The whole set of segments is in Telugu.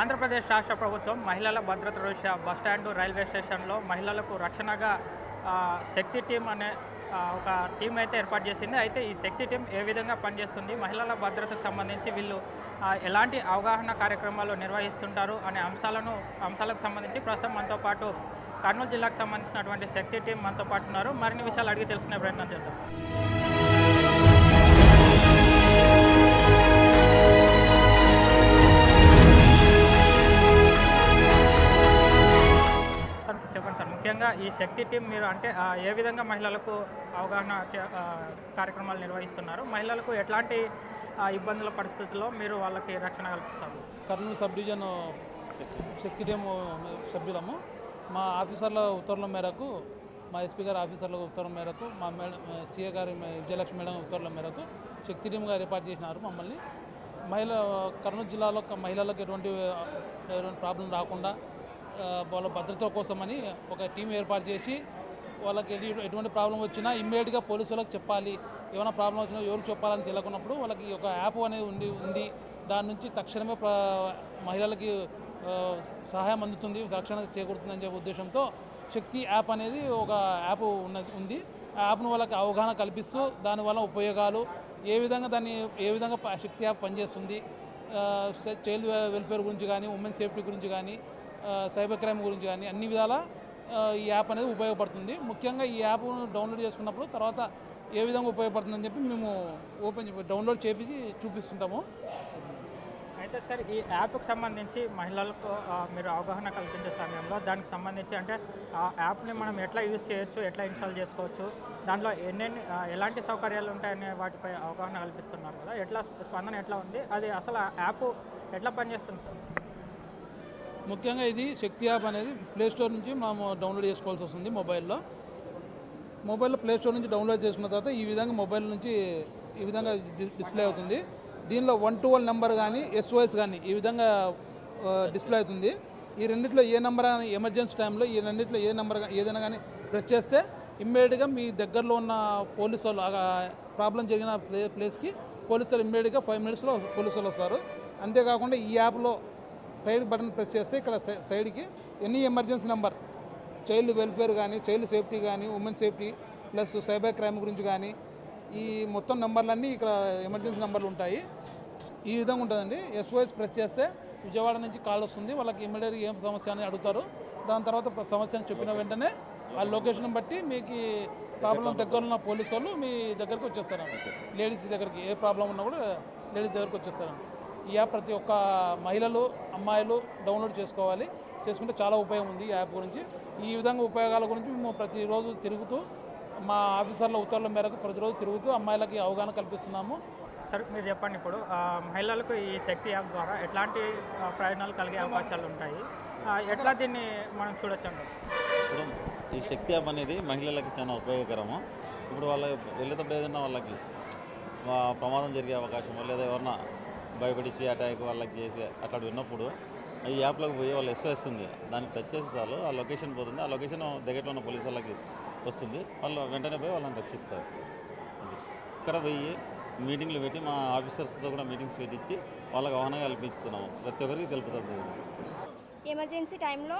ఆంధ్రప్రదేశ్ రాష్ట్ర ప్రభుత్వం మహిళల భద్రత దృష్ట్యా బస్టాండ్ రైల్వే స్టేషన్లో మహిళలకు రక్షణగా శక్తి టీం అనే ఒక టీం అయితే ఏర్పాటు చేసింది. అయితే ఈ శక్తి టీం ఏ విధంగా పనిచేస్తుంది? మహిళల భద్రతకు సంబంధించి వీళ్ళు ఎలాంటి అవగాహన కార్యక్రమాలు నిర్వహిస్తుంటారు అనే అంశాలను అంశాలకు సంబంధించి ప్రస్తుతం మనతో పాటు కర్నూలు జిల్లాకు సంబంధించినటువంటి శక్తి టీం మనతో పాటు ఉన్నారు. మరిన్ని విషయాలు అడిగి తెలుసుకునే ప్రయత్నం చేద్దాం. విధంగా ఈ శక్తి టీం మీరు అంటే ఏ విధంగా మహిళలకు అవగాహన కార్యక్రమాలు నిర్వహిస్తున్నారు? మహిళలకు ఎట్లాంటి ఇబ్బందుల పరిస్థితుల్లో మీరు వాళ్ళకి రక్షణ కల్పిస్తారు? Kurnool sub division Shakti team సభ్యులము. మా ఆఫీసర్ల ఉత్తర్వుల మేరకు మా ఎస్పీ గారి ఆఫీసర్ల ఉత్తర్వుల మేరకు మా మేడం సీఏ గారి విజయలక్ష్మి మేడం ఉత్తర్వుల మేరకు శక్తి టీం గారు ఏర్పాటు చేసినారు మమ్మల్ని. మహిళ కర్నూలు జిల్లాలో మహిళలకు ఎటువంటి ఎటువంటి ప్రాబ్లం రాకుండా వాళ్ళ భద్రత కోసమని ఒక టీం ఏర్పాటు చేసి వాళ్ళకి ఎటు- ఎటువంటి ప్రాబ్లం వచ్చినా ఇమ్మీడియట్గా పోలీసు వాళ్ళకి చెప్పాలి. ఏమైనా ప్రాబ్లం వచ్చినా ఎవరికి చెప్పాలని తెలియకున్నప్పుడు వాళ్ళకి ఒక యాప్ అనేది ఉంది ఉంది. దాని నుంచి తక్షణమే మహిళలకి సహాయం అందుతుంది రక్షణ చేకూరుతుందని చెప్పే ఉద్దేశంతో శక్తి యాప్ అనేది ఒక యాప్ ఉన్నది ఉంది. ఆ యాప్ను వాళ్ళకి అవగాహన కల్పిస్తూ దానివల్ల ఉపయోగాలు ఏ విధంగా దాన్ని ఏ విధంగా శక్తి యాప్ పనిచేస్తుంది చైల్డ్ వెల్ఫేర్ గురించి కానీ ఉమెన్ సేఫ్టీ గురించి కానీ సైబర్ క్రైమ్ గురించి కానీ అన్ని విధాల ఈ యాప్ అనేది ఉపయోగపడుతుంది. ముఖ్యంగా ఈ యాప్ను డౌన్లోడ్ చేసుకున్నప్పుడు తర్వాత ఏ విధంగా ఉపయోగపడుతుందని చెప్పి మేము ఓపెన్ డౌన్లోడ్ చేపించి చూపిస్తుంటాము. అయితే సార్ ఈ యాప్కి సంబంధించి మహిళలకు మీరు అవగాహన కల్పించే సమయంలో దానికి సంబంధించి అంటే ఆ యాప్ని మనం ఎట్లా యూజ్ చేయొచ్చు ఎట్లా ఇన్స్టాల్ చేసుకోవచ్చు దాంట్లో ఎన్నెన్ని ఎలాంటి సౌకర్యాలు ఉంటాయనే వాటిపై అవగాహన కల్పిస్తున్నారు కదా ఎట్లా స్పందన ఎట్లా ఉంది అది అసలు ఆ యాప్ ఎట్లా పనిచేస్తుంది సార్? ముఖ్యంగా ఇది శక్తి యాప్ అనేది ప్లే స్టోర్ నుంచి మనము డౌన్లోడ్ చేసుకోవాల్సి వస్తుంది మొబైల్లో. మొబైల్లో ప్లే స్టోర్ నుంచి డౌన్లోడ్ చేసుకున్న తర్వాత ఈ విధంగా మొబైల్ నుంచి ఈ విధంగా డిస్ప్లే అవుతుంది. దీనిలో వన్ టు వన్ నెంబర్ కానీ ఎస్ఓఎస్ కానీ ఈ విధంగా డిస్ప్లే అవుతుంది. ఈ రెండిట్లో ఏ నెంబర్ కానీ ఎమర్జెన్సీ టైంలో ఈ రెండిట్లో ఏ నెంబర్ ఏదైనా కానీ ప్రెస్ చేస్తే ఇమ్మీడియట్గా మీ దగ్గరలో ఉన్న పోలీసు వాళ్ళు ప్రాబ్లం జరిగిన ప్లే ప్లేస్కి పోలీసు వాళ్ళు ఇమ్మీడియట్గా ఫైవ్ మినిట్స్లో పోలీసు వాళ్ళు వస్తారు. అంతేకాకుండా ఈ యాప్లో సైడ్ బటన్ ప్రెస్ చేస్తే ఇక్కడ సై- సైడ్కి any emergency number. Child welfare కానీ చైల్డ్ సేఫ్టీ కానీ women safety plus cyber crime గురించి కానీ ఈ మొత్తం నెంబర్లన్నీ ఇక్కడ ఎమర్జెన్సీ నెంబర్లు ఉంటాయి. ఈ విధంగా ఉంటుందండి. ఎస్ఓఎస్ ప్రెస్ చేస్తే విజయవాడ నుంచి కాల్ వస్తుంది. వాళ్ళకి ఇమ్మీడియట్గా ఏం సమస్య అని అడుగుతారు. దాని తర్వాత సమస్యను చెప్పిన వెంటనే ఆ లొకేషన్ బట్టి మీకు ప్రాబ్లం దగ్గర ఉన్న పోలీసు వాళ్ళు మీ దగ్గరికి వచ్చేస్తారండి. లేడీస్ దగ్గరికి ఏ ప్రాబ్లం ఉన్నా కూడా లేడీస్ దగ్గరికి వచ్చేస్తారండి. ఈ యాప్ ప్రతి ఒక్క మహిళలు అమ్మాయిలు డౌన్లోడ్ చేసుకోవాలి. చేసుకుంటే చాలా ఉపయోగం ఉంది ఈ యాప్ గురించి. ఈ విధంగా ఉపయోగాల గురించి మేము ప్రతిరోజు తిరుగుతూ మా ఆఫీసర్ల ఉత్తర్వుల మేరకు ప్రతిరోజు తిరుగుతూ అమ్మాయిలకి అవగాహన కల్పిస్తున్నాము. సార్ మీరు చెప్పండి ఇప్పుడు ఆ, మహిళలకు ఈ శక్తి యాప్ ద్వారా ఎట్లాంటి ప్రయోజనాలు కలిగే అవకాశాలు ఉంటాయి? ఎట్లా దీన్ని మనం చూడొచ్చండి ఇప్పుడు ఈ శక్తి యాప్ అనేది మహిళలకు చాలా ఉపయోగకరము. ఇప్పుడు వాళ్ళ వెళ్ళేటప్పుడు ఏదైనా వాళ్ళకి ప్రమాదం జరిగే అవకాశం లేదా ఎవరన్నా భయపడిచ్చి అటాక్ వాళ్ళకి చేసి అట్లా ఉన్నప్పుడు ఈ యాప్లోకి పోయి వాళ్ళు ఎస్ఓఎస్ ఉంది. దాన్ని టచ్ చేసి చాలు ఆ లొకేషన్ పోతుంది. ఆ లొకేషన్ దగ్గరలో ఉన్న పోలీసు వాళ్ళకి వస్తుంది. వాళ్ళు వెంటనే పోయి వాళ్ళని రక్షిస్తారు. ఇక్కడ పోయి మీటింగ్లు పెట్టి మా ఆఫీసర్స్తో కూడా మీటింగ్స్ పెట్టించి వాళ్ళకి అవగాహన కల్పిస్తున్నాము. ప్రతి ఒక్కరికి తెలుపుతుంది ఎమర్జెన్సీ టైంలో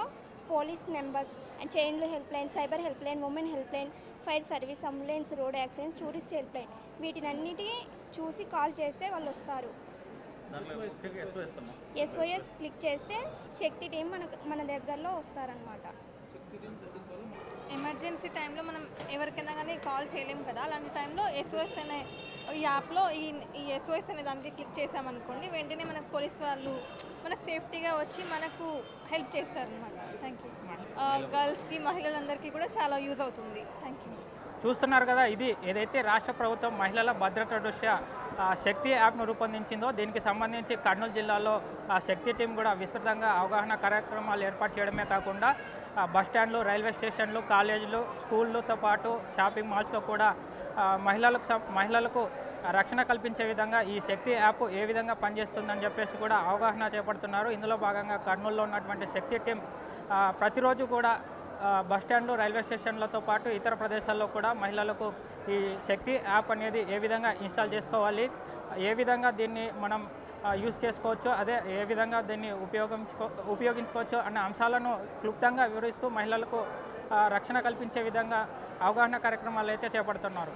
police numbers and child help line cyber help line women help line fire service ambulance road accidents tourist help line వీటినన్నిటి చూసి కాల్ చేస్తే వాళ్ళు వస్తారు. ఎస్ఓఎస్ క్లిక్ చేస్తే శక్తి టీం మన మన దగ్గరలో వస్తారనమాట ఎమర్జెన్సీ టైంలో మనం ఎవరికైనా కానీ కాల్ చేయలేం కదా. అలాంటి టైంలో ఎస్ఓఎస్ అనే ఈ యాప్లో ఈ ఈ ఎస్ఓఎస్ అనే దానికి క్లిక్ చేసామనుకోండి వెంటనే మనకు పోలీస్ వాళ్ళు మనకు సేఫ్టీగా వచ్చి మనకు హెల్ప్ చేస్తారనమాట థ్యాంక్ యూ గర్ల్స్కి మహిళలందరికీ కూడా చాలా యూజ్ అవుతుంది. థ్యాంక్ యూ చూస్తున్నారు కదా ఇది ఏదైతే రాష్ట్ర ప్రభుత్వం మహిళల భద్రత దృష్ట్యా శక్తి యాప్ను రూపొందించిందో దీనికి సంబంధించి కర్నూలు జిల్లాలో ఆ శక్తి టీం కూడా విస్తృతంగా అవగాహన కార్యక్రమాలు ఏర్పాటు చేయడమే కాకుండా బస్టాండ్లు బస్ స్టాండ్లు రైల్వే స్టేషన్లు కాలేజీలు స్కూళ్ళతో పాటు షాపింగ్ మాల్స్లో కూడా మహిళలకు మహిళలకు రక్షణ కల్పించే విధంగా ఈ శక్తి యాప్ ఏ విధంగా పనిచేస్తుందని చెప్పేసి కూడా అవగాహన చేపడుతున్నారు. ఇందులో భాగంగా కర్నూలులో ఉన్నటువంటి శక్తి టీం ప్రతిరోజు కూడా బస్టాండ్ బస్ రైల్వే స్టేషన్లతో పాటు ఇతర ప్రదేశాల్లో కూడా మహిళలకు ఈ శక్తి యాప్ అనేది ఏ విధంగా ఇన్స్టాల్ చేసుకోవాలి ఏ విధంగా దీన్ని మనం యూజ్ చేసుకోవచ్చు అదే ఏ విధంగా దీన్ని ఉపయోగించుకో ఉపయోగించుకోవచ్చు అనే అంశాలను క్లుప్తంగా వివరిస్తూ మహిళలకు రక్షణ కల్పించే విధంగా అవగాహన కార్యక్రమాలు అయితే చేపడుతున్నారు.